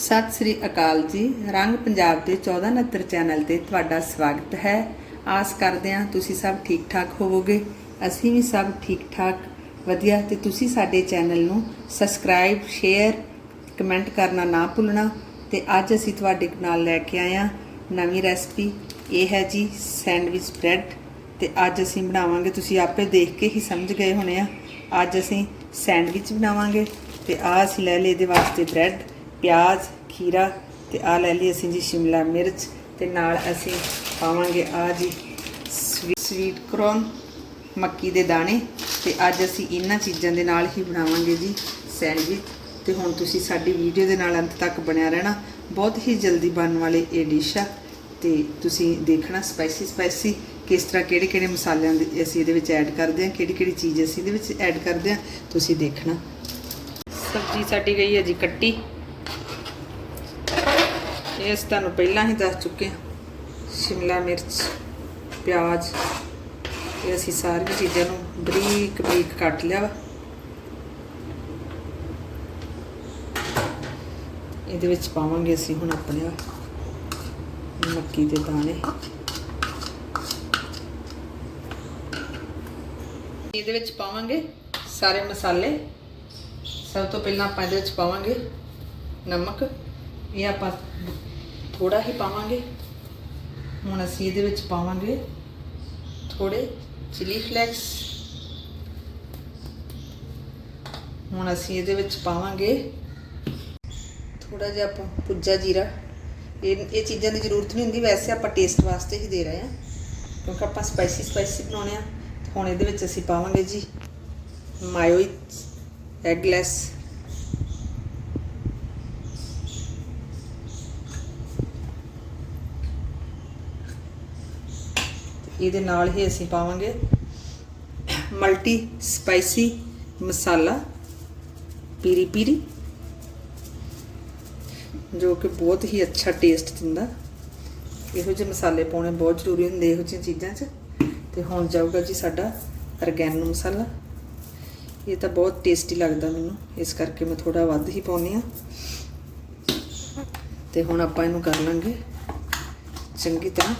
ਸਤਿ ਸ੍ਰੀ ਅਕਾਲ ਜੀ। ਰੰਗ ਪੰਜਾਬ ਦੇ 1469 ਚੈਨਲ ਤੇ ਤੁਹਾਡਾ ਸਵਾਗਤ ਹੈ। ਆਸ ਕਰਦੇ ਹਾਂ ਤੁਸੀਂ ਸਭ ਠੀਕ ਠਾਕ ਹੋਵੋਗੇ। ਅਸੀਂ ਵੀ ਸਭ ਠੀਕ ਠਾਕ ਵਧੀਆ। ਤੇ ਤੁਸੀਂ ਸਾਡੇ ਚੈਨਲ ਨੂੰ ਸਬਸਕ੍ਰਾਈਬ, ਸ਼ੇਅਰ, ਕਮੈਂਟ ਕਰਨਾ ਨਾ ਭੁੱਲਣਾ। ਤੇ ਅੱਜ ਅਸੀਂ ਤੁਹਾਡੇ ਨਾਲ ਲੈ ਕੇ ਆਏ ਹਾਂ ਨਵੀਂ ਰੈਸਪੀ। ਇਹ ਹੈ ਜੀ ਸੈਂਡਵਿਚ ਬ੍ਰੈਡ। ਤੇ ਅੱਜ ਅਸੀਂ ਬਣਾਵਾਂਗੇ, ਤੁਸੀਂ ਆਪੇ ਦੇਖ ਕੇ ਹੀ ਸਮਝ ਗਏ ਹੋਣੇ ਆ। ਅੱਜ ਅਸੀਂ ਸੈਂਡਵਿਚ ਬਣਾਵਾਂਗੇ। ਤੇ ਆਹ ਅਸੀਂ ਲੈ ਲਏ ਇਹਦੇ ਵਾਸਤੇ ਬ੍ਰੈਡ। ਪਿਆਜ਼, ਖੀਰਾ ਤੇ ਆ ਲੈ ਲਈ ਅਸੀਂ ਜੀ ਸ਼ਿਮਲਾ ਮਿਰਚ ਤੇ ਨਾਲ ਅਸੀਂ ਪਾਵਾਂਗੇ ਆ ਜੀ ਸਵੀਟ ਕੌਰਨ ਮੱਕੀ ਦੇ ਦਾਣੇ ਤੇ ਅੱਜ ਅਸੀਂ ਇਹਨਾਂ ਚੀਜ਼ਾਂ ਦੇ ਨਾਲ ਹੀ ਬਣਾਵਾਂਗੇ ਜੀ ਸੈਂਡਵਿਚ ਤੇ ਹੁਣ ਤੁਸੀਂ ਸਾਡੀ ਵੀਡੀਓ ਦੇ ਨਾਲ ਅੰਤ ਤੱਕ ਬਣਿਆ ਰਹਿਣਾ। ਬਹੁਤ ਹੀ ਜਲਦੀ ਬਣਨ ਵਾਲੇ ਇਹ ਡਿਸ਼ ਆ ਤੇ ਤੁਸੀਂ ਦੇਖਣਾ ਸਪਾਈਸੀ ਸਪਾਈਸੀ ਕਿਸ ਤਰ੍ਹਾਂ ਕਿਹੜੇ ਕਿਹੜੇ ਮਸਾਲਿਆਂ ਦੇ ਅਸੀਂ ਇਹਦੇ ਵਿੱਚ ਐਡ ਕਰਦੇ ਹਾਂ ਕਿਹੜੀ ਕਿਹੜੀ ਚੀਜ਼ ਅਸੀਂ ਇਹਦੇ ਵਿੱਚ ਐਡ ਕਰਦੇ ਹਾਂ, ਤੁਸੀਂ ਦੇਖਣਾ। ਸਬਜ਼ੀ ਸਾਡੀ ਗਈ ਹੈ ਜੀ ਕੱਟੀ। ਇਹ ਅਸੀਂ ਤੁਹਾਨੂੰ ਪਹਿਲਾਂ ਹੀ ਦੱਸ ਚੁੱਕੇ ਹਾਂ। ਸ਼ਿਮਲਾ ਮਿਰਚ, ਪਿਆਜ਼, ਇਹ ਅਸੀਂ ਸਾਰੀਆਂ ਚੀਜ਼ਾਂ ਨੂੰ ਬਰੀਕ ਬਰੀਕ ਕੱਟ ਲਿਆ ਵਾ। ਇਹਦੇ ਵਿੱਚ ਪਾਵਾਂਗੇ ਅਸੀਂ ਹੁਣ ਆਪਣੇ ਮੱਕੀ ਦੇ ਦਾਣੇ। ਇਹਦੇ ਵਿੱਚ ਪਾਵਾਂਗੇ ਸਾਰੇ ਮਸਾਲੇ। ਸਭ ਤੋਂ ਪਹਿਲਾਂ ਆਪਾਂ ਇਹਦੇ ਵਿੱਚ ਪਾਵਾਂਗੇ ਨਮਕ। ਇਹ ਆਪਾਂ ਥੋੜਾ ਹੀ ਪਾਵਾਂਗੇ। ਹੁਣ ਅਸੀਂ ਇਹਦੇ ਵਿੱਚ ਪਾਵਾਂਗੇ ਥੋੜੇ ਚਿਲੀ ਫਲੈਕਸ ਹੁਣ ਅਸੀਂ ਇਹਦੇ ਵਿੱਚ ਪਾਵਾਂਗੇ ਥੋੜਾ ਜਿਹਾ ਆਪਾਂ ਪੁੱਜਾ ਜੀਰਾ। ਇਹ ਇਹ ਚੀਜ਼ਾਂ ਦੀ ਜ਼ਰੂਰਤ ਨਹੀਂ ਹੁੰਦੀ, ਵੈਸੇ ਆਪਾਂ ਟੇਸਟ ਵਾਸਤੇ ਹੀ ਦੇ ਰਹੇ ਹਾਂ। ਕਿਉਂਕਿ ਆਪਾਂ ਸਪਾਈਸੀ ਸਪਾਈਸੀ ਬਣਾਉਣੇ ਆ। ਹੁਣ ਇਹਦੇ ਵਿੱਚ ਅਸੀਂ ਪਾਵਾਂਗੇ ਜੀ ਮਾਇਓਇਜ਼ ਐਗਲੈਸ ਇਹਦੇ ਨਾਲ ਹੀ ਅਸੀਂ ਪਾਵਾਂਗੇ ਮਲਟੀ ਸਪਾਈਸੀ ਮਸਾਲਾ, ਪੀਰੀ ਪੀਰੀ, ਜੋ ਕਿ ਬਹੁਤ ਹੀ ਅੱਛਾ ਟੇਸਟ ਦਿੰਦਾ। ਇਹੋ ਜਿਹੇ ਮਸਾਲੇ ਪਾਉਣੇ ਬਹੁਤ ਜ਼ਰੂਰੀ ਹੁੰਦੇ ਇਹੋ ਜਿਹੀਆਂ ਚੀਜ਼ਾਂ 'ਚ। ਤੇ ਹੁਣ ਜਾਊਗਾ ਜੀ ਸਾਡਾ ਅਰਗੈਨੋ ਮਸਾਲਾ। ਇਹ ਤਾਂ ਬਹੁਤ ਟੇਸਟੀ ਲੱਗਦਾ ਮੈਨੂੰ, ਇਸ ਕਰਕੇ ਮੈਂ ਥੋੜਾ ਵੱਧ ਹੀ ਪਾਉਣੀ ਆ ਤੇ ਹੁਣ ਆਪਾਂ ਇਹਨੂੰ ਕਰ ਲਾਂਗੇ ਚੰਗੀ ਤਰ੍ਹਾਂ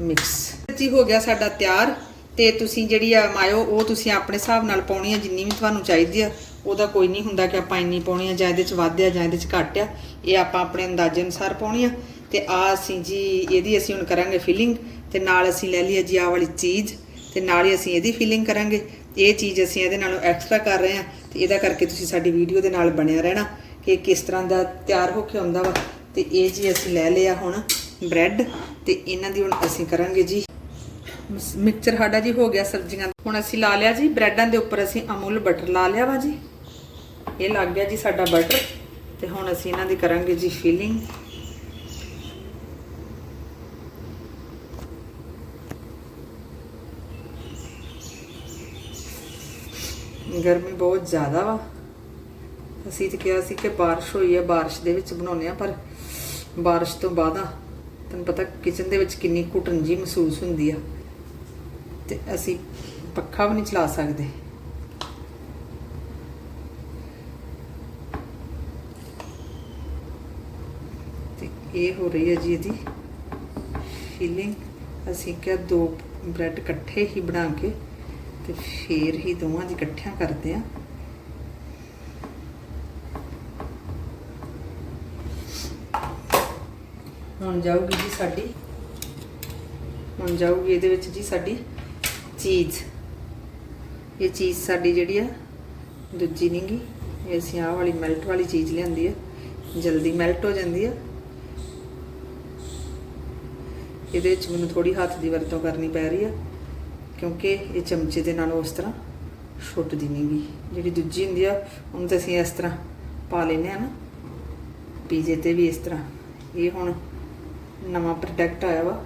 ਮਿਕਸ। ਜੀ ਹੋ ਗਿਆ ਸਾਡਾ ਤਿਆਰ ਤੇ ਤੁਸੀਂ ਜਿਹੜੀ ਆ ਮਾਇਓ, ਉਹ ਤੁਸੀਂ ਆਪਣੇ ਹਿਸਾਬ ਨਾਲ ਪਾਉਣੀ ਆ, ਜਿੰਨੀ ਵੀ ਤੁਹਾਨੂੰ ਚਾਹੀਦੀ ਆ, ਉਹਦਾ ਕੋਈ ਨਹੀਂ ਹੁੰਦਾ ਕਿ ਆਪਾਂ ਇੰਨੀ ਪਾਉਣੀ ਆ, ਜਾਂ ਇਹਦੇ ਚ ਵੱਧ ਆ, ਜਾਂ ਇਹਦੇ ਚ ਘੱਟ ਆ। ਇਹ ਆਪਾਂ ਆਪਣੇ ਅੰਦਾਜ਼ੇ ਅਨੁਸਾਰ ਪਾਉਣੀ ਆ। ਤੇ ਆ ਅਸੀਂ ਜੀ, ਇਹਦੀ ਅਸੀਂ ਹੁਣ ਕਰਾਂਗੇ ਫਿਲਿੰਗ ਤੇ ਨਾਲ ਅਸੀਂ ਲੈ ਲਈ ਜੀ ਆਹ ਵਾਲੀ ਚੀਜ਼, ਤੇ ਨਾਲ ਹੀ ਅਸੀਂ ਇਹਦੀ ਫਿਲਿੰਗ ਕਰਾਂਗੇ। ਇਹ ਚੀਜ਼ ਅਸੀਂ ਇਹਦੇ ਨਾਲੋਂ ਐਕਸਟਰਾ ਕਰ ਰਹੇ ਆ, ਤੇ ਇਹਦਾ ਕਰਕੇ ਤੁਸੀਂ ਸਾਡੀ ਵੀਡੀਓ ਦੇ ਨਾਲ ਬਣਿਆ ਰਹਿਣਾ, ਕਿ ਕਿਸ ਤਰ੍ਹਾਂ ਦਾ ਤਿਆਰ ਹੋ ਕੇ ਆਉਂਦਾ ਵਾ। ਤੇ ਇਹ ਜੀ ਅਸੀਂ ਲੈ ਲਿਆ ਹੁਣ ਬ੍ਰੈਡ ਤੇ ਇਹਨਾਂ ਦੀ ਹੁਣ ਅਸੀਂ ਕਰਾਂਗੇ ਜੀ ਮਿਕਸਚਰ ਸਾਡਾ ਜੀ ਹੋ ਗਿਆ ਸਬਜ਼ੀਆਂ ਦਾ। ਹੁਣ ਅਸੀਂ ਲਾ ਲਿਆ ਜੀ, ਬ੍ਰੈਡਾਂ ਦੇ ਉੱਪਰ ਅਸੀਂ ਅਮੂਲ ਬਟਰ ਲਾ ਲਿਆ ਵਾ ਜੀ। ਇਹ ਲੱਗ ਗਿਆ ਜੀ ਸਾਡਾ ਬਟਰ, ਤੇ ਹੁਣ ਅਸੀਂ ਇਹਨਾਂ ਦੀ ਕਰਾਂਗੇ ਜੀ ਫਿਲਿੰਗ ਗਰਮੀ ਬਹੁਤ ਜ਼ਿਆਦਾ ਵਾ। ਅਸੀਂ ਤੇ ਕਿਹਾ ਸੀ ਕਿ ਬਾਰਿਸ਼ ਹੋਈ ਹੈ ਬਾਰਿਸ਼ ਦੇ ਵਿੱਚ ਬਣਾਉਨੇ ਆ ਪਰ ਬਾਰਿਸ਼ ਤੋਂ ਬਾਅਦ ਆ, ਤੁਹਾਨੂੰ ਪਤਾ ਕਿਚਨ ਦੇ ਵਿੱਚ ਕਿੰਨੀ ਘੁਟਨ ਜੀ ਮਹਿਸੂਸ ਹੁੰਦੀ ਆ। ਤੇ ਅਸੀਂ ਪੱਖਾ ਵੀ ਨਹੀਂ ਚਲਾ ਸਕਦੇ। ਤੇ ਇਹ ਹੋ ਰਹੀ ਹੈ ਜੀ ਇਹਦੀ ਫੀਲਿੰਗ ਅਸੀਂ ਕਿਹਾ ਦੋ ਬ੍ਰੈਡ ਇਕੱਠੇ ਹੀ ਬਣਾ ਕੇ ਤੇ ਫੇਰ ਹੀ ਦੋਵਾਂ ਦੀ ਇਕੱਠਿਆਂ ਕਰਦੇ ਆ ਹੁਣ ਜਾਊਗੀ ਜੀ ਸਾਡੀ। ਹੁਣ ਜਾਊਗੀ ਇਹਦੇ ਵਿੱਚ ਜੀ ਸਾਡੀ ਚੀਜ਼। ਇਹ ਚੀਜ਼ ਸਾਡੀ ਜਿਹੜੀ ਆ, ਦੂਜੀ ਨਹੀਂਗੀ ਇਹ ਅਸੀਂ ਆਹ ਵਾਲੀ ਮੈਲਟ ਵਾਲੀ ਚੀਜ਼ ਲਿਆਂਦੀ ਆ। ਜਲਦੀ ਮੈਲਟ ਹੋ ਜਾਂਦੀ ਆ। ਇਹਦੇ ਵਿੱਚ ਮੈਨੂੰ ਥੋੜੀ ਹੱਥ ਦੀ ਵਰਤੋਂ ਕਰਨੀ ਪੈ ਰਹੀ ਆ, ਕਿਉਂਕਿ ਇਹ ਚਮਚੇ ਦੇ ਨਾਲ ਉਸ ਤਰ੍ਹਾਂ ਛੁੱਟਦੀ ਨਹੀਂਗੀ ਜਿਹੜੀ ਦੂਜੀ ਹੁੰਦੀ ਆ, ਉਹਨੂੰ ਤਾਂ ਅਸੀਂ ਇਸ ਤਰ੍ਹਾਂ ਪਾ ਲੈਨੇ ਆ ਨਾ। ਪੀਜੇ ਤੇ ਵੀ ਇਸ ਤਰ੍ਹਾਂ। ਇਹ ਹੁਣ ਨਵਾਂ ਪ੍ਰੋਡਕਟ ਆਇਆ ਵਾ।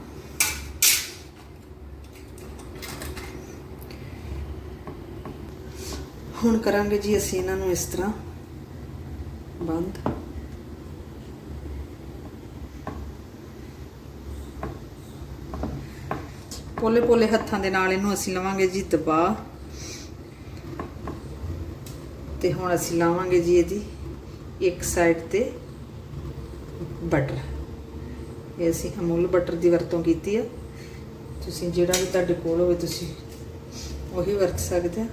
ਹੁਣ ਕਰਾਂਗੇ ਜੀ ਅਸੀਂ ਇਹਨਾਂ ਨੂੰ ਇਸ ਤਰ੍ਹਾਂ। ਬੰਦ। ਪੋਲੇ ਪੋਲੇ ਹੱਥਾਂ ਦੇ ਨਾਲ ਇਹਨੂੰ ਅਸੀਂ ਲਵਾਂਗੇ ਜੀ ਦਬਾ ਤੇ ਹੁਣ ਅਸੀਂ ਲਾਵਾਂਗੇ ਜੀ ਇਹਦੀ ਇੱਕ ਸਾਈਡ ਤੇ ਬਟਰ ਇਹ ਅਸੀਂ ਅਮੂਲ ਬਟਰ ਦੀ ਵਰਤੋਂ ਕੀਤੀ ਆ। ਤੁਸੀਂ ਜਿਹੜਾ ਵੀ ਤੁਹਾਡੇ ਕੋਲ ਹੋਵੇ ਤੁਸੀਂ ਉਹੀ ਵਰਤ ਸਕਦੇ ਆ।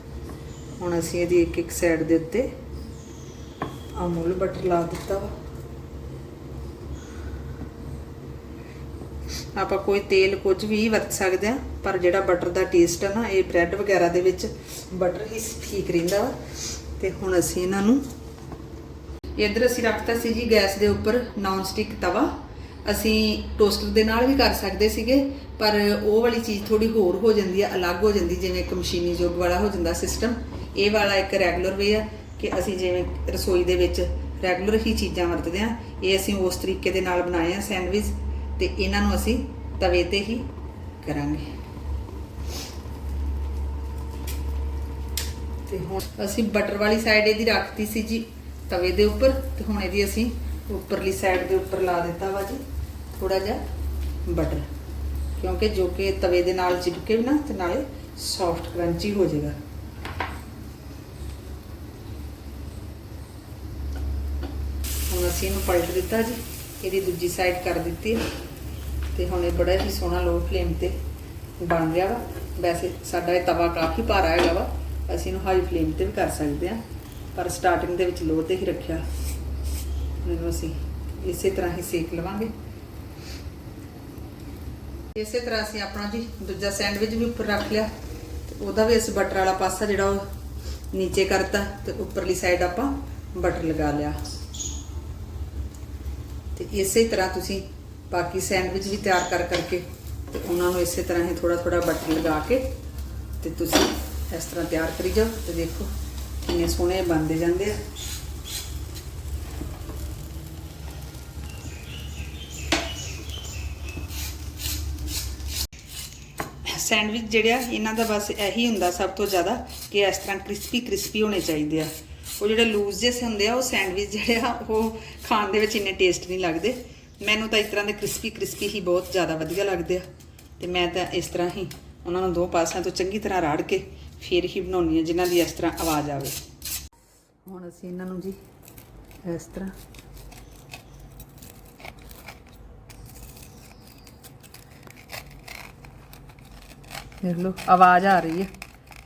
ਹੁਣ ਅਸੀਂ ਇਹਦੀ ਇੱਕ ਇੱਕ ਸਾਈਡ ਦੇ ਉੱਤੇ ਅਮੂਲ ਬਟਰ ਲਾ ਦਿੱਤਾ ਵਾ। ਆਪਾਂ ਕੋਈ ਤੇਲ ਕੁਝ ਵੀ ਵਰਤ ਸਕਦੇ ਆ ਪਰ ਜਿਹੜਾ ਬਟਰ ਦਾ ਟੇਸਟ ਆ ਨਾ, ਇਹ ਬ੍ਰੈਡ ਵਗੈਰਾ ਦੇ ਵਿੱਚ ਬਟਰ ਹੀ ਠੀਕ ਰਹਿੰਦਾ ਵਾ। ਤੇ ਹੁਣ ਅਸੀਂ ਇਹਨਾਂ ਨੂੰ ਇੱਧਰ ਅਸੀਂ ਰੱਖਤਾ ਸੀ ਜੀ ਗੈਸ ਦੇ ਉੱਪਰ ਨਾਨ ਸਟਿਕ ਤਵਾ। ਅਸੀਂ ਟੋਸਟਰ ਦੇ ਨਾਲ ਵੀ ਕਰ ਸਕਦੇ ਸੀਗੇ, ਪਰ ਉਹ ਵਾਲੀ ਚੀਜ਼ ਥੋੜੀ ਹੋਰ ਹੋ ਜਾਂਦੀ ਆ, ਅਲੱਗ ਹੋ ਜਾਂਦੀ, ਜਿਵੇਂ ਇੱਕ ਮਸ਼ੀਨੀ ਯੁੱਗ ਵਾਲਾ ਹੋ ਜਾਂਦਾ ਸਿਸਟਮ ਇਹ ਵਾਲਾ ਇੱਕ ਰੈਗੂਲਰ ਵੇ ਆ ਕਿ ਅਸੀਂ ਜਿਵੇਂ ਰਸੋਈ ਦੇ ਵਿੱਚ ਰੈਗੂਲਰ ਹੀ ਚੀਜ਼ਾਂ ਵਰਤਦੇ ਆ, ਇਹ ਅਸੀਂ ਉਸ ਤਰੀਕੇ ਦੇ ਨਾਲ ਬਣਾਏ ਆ ਸੈਂਡਵਿਚ ਤੇ ਇਹਨਾਂ ਨੂੰ ਅਸੀਂ ਤਵੇ ਤੇ ਹੀ ਕਰਾਂਗੇ। ਤੇ ਹੁਣ ਅਸੀਂ ਬਟਰ ਵਾਲੀ ਸਾਈਡ ਇਹਦੀ ਰੱਖਤੀ ਸੀ ਜੀ ਤਵੇ ਦੇ ਉੱਪਰ ਤੇ ਹੁਣ ਇਹਦੀ ਅਸੀਂ ਉੱਪਰਲੀ ਸਾਈਡ ਦੇ ਉੱਪਰ ਲਾ ਦਿੱਤਾ ਵਾ ਜੀ ਥੋੜਾ ਜਿਹਾ ਬਟਰ ਕਿਉਂਕਿ ਜੋ ਕਿ ਤਵੇ ਦੇ ਨਾਲ ਚਿਪਕੇ ਵੀ ਨਾ ਤੇ ਨਾਲੇ ਸੌਫਟ ਕਰੰਚੀ ਹੋ ਜਾਏਗਾ ਹੁਣ ਅਸੀਂ ਇਹਨੂੰ ਪਲਟ ਦਿੱਤਾ ਜੀ, ਇਹਦੀ ਦੂਜੀ ਸਾਈਡ ਕਰ ਦਿੱਤੀ ਹੈ। ਤੇ ਹੁਣ ਇਹ ਬੜਾ ਹੀ ਸੋਹਣਾ ਲੋ ਫਲੇਮ ਤੇ ਬਣ ਗਿਆ ਵਾ। ਵੈਸੇ ਸਾਡਾ ਇਹ ਤਵਾ ਕਾਫੀ ਭਾਰਾ ਹੈਗਾ ਵਾ, ਅਸੀਂ ਇਹਨੂੰ ਹਾਈ ਫਲੇਮ ਤੇ ਵੀ ਕਰ ਸਕਦੇ ਆ ਪਰ ਸਟਾਰਟਿੰਗ ਦੇ ਵਿੱਚ ਲੋ ਤੇ ਹੀ ਰੱਖਿਆ। ਇਹਨੂੰ ਅਸੀਂ ਇਸੇ ਤਰ੍ਹਾਂ ਹੀ ਸੇਕ ਲਵਾਂਗੇ। ਇਸੇ ਤਰ੍ਹਾਂ ਅਸੀਂ ਆਪਣਾ ਜੀ ਦੂਜਾ ਸੈਂਡਵਿਚ ਵੀ ਉੱਪਰ ਰੱਖ ਲਿਆ। ਤੇ ਉਹਦਾ ਵੀ ਅਸੀਂ ਬਟਰ ਵਾਲਾ ਪਾਸਾ ਜਿਹੜਾ ਉਹ ਨੀਚੇ ਕਰਤਾ ਤੇ ਉੱਪਰਲੀ ਸਾਈਡ ਆਪਾਂ ਬਟਰ ਲਗਾ ਲਿਆ। ਤੇ ਇਸੇ ਤਰ੍ਹਾਂ ਤੁਸੀਂ ਬਾਕੀ ਸੈਂਡਵਿਚ ਵੀ ਤਿਆਰ ਕਰ ਕਰਕੇ ਤੇ ਉਹਨਾਂ ਨੂੰ ਇਸੇ ਤਰ੍ਹਾਂ ਹੀ ਥੋੜਾ ਥੋੜਾ ਬਟਰ ਲਗਾ ਕੇ ਤੇ ਤੁਸੀਂ ਇਸ ਤਰ੍ਹਾਂ ਤਿਆਰ ਕਰੀ ਜਾਓ ਤੇ ਦੇਖੋ ਕਿੰਨੇ ਸੋਹਣੇ ਬਣਦੇ ਜਾਂਦੇ ਆ। ਸੈਂਡਵਿਚ ਜਿਹੜੇ ਆ, ਇਹਨਾਂ ਦਾ ਬਸ ਇਹੀ ਹੁੰਦਾ ਸਭ ਤੋਂ ਜ਼ਿਆਦਾ ਕਿ ਇਸ ਤਰ੍ਹਾਂ ਕ੍ਰਿਸਪੀ ਕ੍ਰਿਸਪੀ ਹੋਣੇ ਚਾਹੀਦੇ ਆ। ਉਹ ਜਿਹੜੇ ਲੂਜ਼ ਜਿਹੇ ਹੁੰਦੇ ਆ, ਉਹ ਸੈਂਡਵਿਚ ਜਿਹੜੇ ਆ, ਉਹ ਖਾਣ ਦੇ ਵਿੱਚ ਇੰਨੇ ਟੇਸਟ ਨਹੀਂ ਲੱਗਦੇ। ਮੈਨੂੰ ਤਾਂ ਇਸ ਤਰ੍ਹਾਂ ਦੇ ਕ੍ਰਿਸਪੀ ਕ੍ਰਿਸਪੀ ਹੀ ਬਹੁਤ ਜ਼ਿਆਦਾ ਵਧੀਆ ਲੱਗਦੇ ਆ। ਤੇ ਮੈਂ ਤਾਂ ਇਸ ਤਰ੍ਹਾਂ ਹੀ ਉਹਨਾਂ ਨੂੰ ਦੋ ਪਾਸਿਆਂ ਤੋਂ ਚੰਗੀ ਤਰ੍ਹਾਂ ਰਾੜ ਕੇ ਫੇਰ ਹੀ ਬਣਾਉਣੀ ਆ ਜਿਨ੍ਹਾਂ ਦੀ ਇਸ ਤਰ੍ਹਾਂ ਆਵਾਜ਼ ਆਵੇ। ਹੁਣ ਅਸੀਂ ਇਹਨਾਂ ਨੂੰ ਜੀ ਇਸ ਤਰ੍ਹਾਂ ਦੇਖ ਲਓ, ਆਵਾਜ਼ ਆ ਰਹੀ ਹੈ।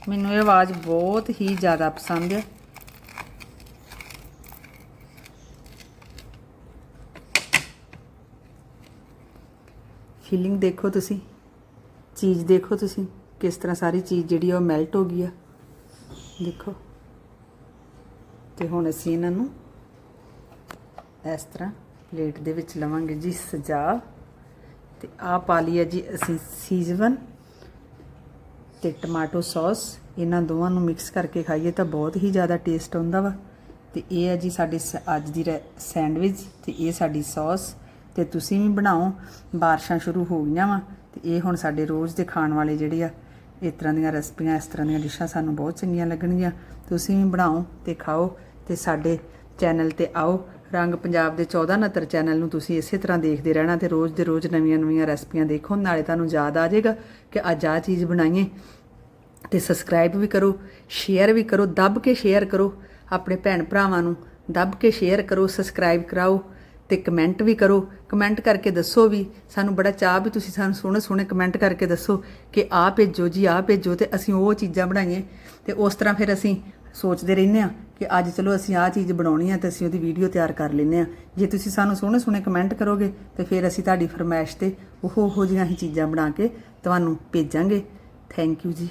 ਮੈਨੂੰ ਇਹ ਆਵਾਜ਼ ਬਹੁਤ ਹੀ ਜ਼ਿਆਦਾ ਪਸੰਦ ਹੈ। ਫੀਲਿੰਗ ਦੇਖੋ ਤੁਸੀਂ, ਚੀਜ਼ ਦੇਖੋ ਤੁਸੀਂ, ਕਿਸ ਤਰ੍ਹਾਂ ਸਾਰੀ ਚੀਜ਼ ਜਿਹੜੀ ਆ ਉਹ ਮੈਲਟ ਹੋ ਗਈ ਆ। ਦੇਖੋ। ਤੇ ਹੁਣ ਅਸੀਂ ਇਹਨਾਂ ਨੂੰ ਇਸ ਤਰ੍ਹਾਂ ਪਲੇਟ ਦੇ ਵਿੱਚ ਲਵਾਂਗੇ ਜੀ ਸਜਾ। ਤੇ ਆ ਪਾ ਲਈ ਜੀ ਅਸੀਂ ਸੀਜ਼ਵਨ ਤੇ ਟਮਾਟੋ ਸੌਸ ਇਹਨਾਂ ਦੋਵਾਂ ਨੂੰ ਮਿਕਸ ਕਰਕੇ ਖਾਈਏ ਤਾਂ ਬਹੁਤ ਹੀ ਜ਼ਿਆਦਾ ਟੇਸਟ ਆਉਂਦਾ ਵਾ। ਤੇ ਇਹ ਹੈ ਜੀ ਸਾਡੇ ਸ- ਅੱਜ ਦੀ ਰੈ- ਸੈਂਡਵਿਚ ਤੇ ਇਹ ਸਾਡੀ ਸੌਸ ਤੇ ਤੁਸੀਂ ਵੀ ਬਣਾਓ। ਬਾਰਿਸ਼ਾਂ ਸ਼ੁਰੂ ਹੋ ਗਈਆਂ ਵਾ ਤੇ ਇਹ ਹੁਣ ਸਾਡੇ ਰੋਜ਼ ਦੇ ਖਾਣ ਵਾਲੇ ਜਿਹੜੇ ਆ, ਇਸ ਤਰ੍ਹਾਂ ਦੀਆਂ ਰੈਸਪੀਆਂ, ਇਸ ਤਰ੍ਹਾਂ ਦੀਆਂ ਡਿਸ਼ਾਂ ਸਾਨੂੰ ਬਹੁਤ ਚੰਗੀਆਂ ਲੱਗਣਗੀਆਂ। ਤੁਸੀਂ ਵੀ ਬਣਾਓ ਤੇ ਖਾਓ ਤੇ ਸਾਡੇ ਚੈਨਲ ਤੇ ਆਓ। ਰੰਗ ਪੰਜਾਬ ਦੇ 1469 ਚੈਨਲ ਨੂੰ ਤੁਸੀਂ ਇਸੇ ਤਰ੍ਹਾਂ ਦੇਖਦੇ ਰਹਿਣਾ ਤੇ ਰੋਜ਼ ਦੇ ਰੋਜ਼ ਨਵੀਆਂ-ਨਵੀਆਂ ਰੈਸਪੀਆਂ ਦੇਖੋ। ਨਾਲੇ ਤੁਹਾਨੂੰ ਯਾਦ ਆ ਜਾਏਗਾ ਕਿ ਅੱਜ ਆਹ ਚੀਜ਼ ਬਣਾਈਏ ਤੇ ਸਬਸਕ੍ਰਾਈਬ ਵੀ ਕਰੋ ਸ਼ੇਅਰ ਵੀ ਕਰੋ, ਦੱਬ ਕੇ ਸ਼ੇਅਰ ਕਰੋ। ਆਪਣੇ ਭੈਣ ਭਰਾਵਾਂ ਨੂੰ ਦੱਬ ਕੇ ਸ਼ੇਅਰ ਕਰੋ ਸਬਸਕ੍ਰਾਈਬ ਕਰਾਓ। ਤੇ ਕਮੈਂਟ ਵੀ ਕਰੋ, ਕਮੈਂਟ ਕਰਕੇ ਦੱਸੋ ਵੀ ਸਾਨੂੰ ਬੜਾ ਚਾਹ ਵੀ ਤੁਸੀਂ ਸਾਨੂੰ ਸੋਹਣੇ ਸੋਹਣੇ ਕਮੈਂਟ ਕਰਕੇ ਦੱਸੋ ਕਿ ਆਹ ਭੇਜੋ ਜੀ, ਆਹ ਭੇਜੋ ਤੇ ਅਸੀਂ ਉਹ ਚੀਜ਼ਾਂ ਬਣਾਈਏ ਤੇ ਉਸ ਤਰ੍ਹਾਂ ਫਿਰ ਅਸੀਂ ਸੋਚਦੇ ਰਹਿੰਦੇ ਆ ਕਿ ਅੱਜ ਚਲੋ ਅਸੀਂ ਆਹ ਚੀਜ਼ ਬਣਾਉਣੀ ਆ ਤੇ ਅਸੀਂ ਉਹਦੀ ਵੀਡੀਓ ਤਿਆਰ ਕਰ ਲੈਂਦੇ ਆ ਜੇ ਤੁਸੀਂ ਸਾਨੂੰ ਸੋਹਣੇ ਸੋਹਣੇ ਕਮੈਂਟ ਕਰੋਗੇ ਤੇ ਫਿਰ ਅਸੀਂ ਤੁਹਾਡੀ ਫਰਮਾਇਸ਼ ਤੇ ਉਹ ਉਹੋ ਜਿਹੀਆਂ ਹੀ ਚੀਜ਼ਾਂ ਬਣਾ ਕੇ ਤੁਹਾਨੂੰ ਭੇਜਾਂਗੇ। ਥੈਂਕ ਯੂ ਜੀ।